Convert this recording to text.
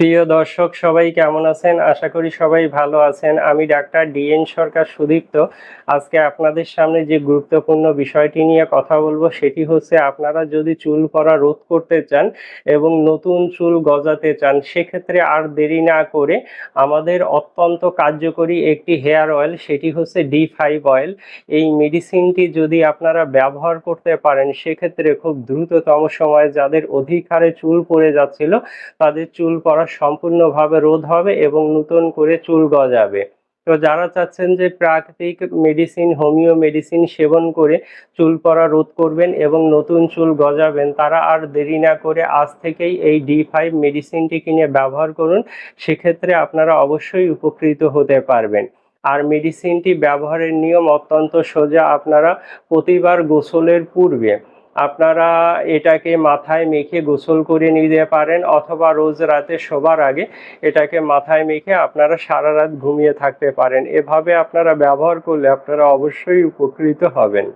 প্রিয় দর্শক, সবাই কেমন আছেন? আশা করি সবাই ভালো আছেন। আমি ডাক্তার ডিএন সরকার সুদীপ্ত। আজকে আপনাদের সামনে যে গুরুত্বপূর্ণ বিষয়টি নিয়ে কথা বলব, সেটি হচ্ছে আপনারা যদি চুল পড়া রোধ করতে চান এবং নতুন চুল গজাতে চান, সেক্ষেত্রে আর দেরি না করে আমাদের অত্যন্ত কার্যকরী একটি হেয়ার অয়েল, সেটি হচ্ছে ডি ফাইভ অয়েল। এই মেডিসিনটি যদি আপনারা ব্যবহার করতে পারেন, সেক্ষেত্রে খুব দ্রুততম সময়ে যাদের অধিক হারে চুল পড়ে যাচ্ছিল, তাদের চুল পড়া সম্পূর্ণভাবে রোধ হবে এবং নতুন করে চুল গজাবে। তো যারা চাচ্ছেন যে প্রাকৃতিক মেডিসিন হোমিও মেডিসিন সেবন করে চুল পড়া রোধ করবেন এবং নতুন চুল গজাবেন, তারা আর দেরি না করে আজ থেকেই এই ডি ফাইভ মেডিসিনটি কিনে ব্যবহার করুন। সেক্ষেত্রে আপনারা অবশ্যই উপকৃত হতে পারবেন। আর মেডিসিনটি ব্যবহারের নিয়ম অত্যন্ত সোজা, আপনারা প্রতিবার গোসলের পূর্বে আপনারা এটাকে মাথায় মেখে গোসল করে নিতে পারেন অথবা রোজ রাতে শোবার আগে এটাকে মাথায় মেখে আপনারা সারা রাত ঘুমিয়ে থাকতে পারেন। এভাবে আপনারা ব্যবহার করলে আপনারা অবশ্যই উপকৃত হবেন।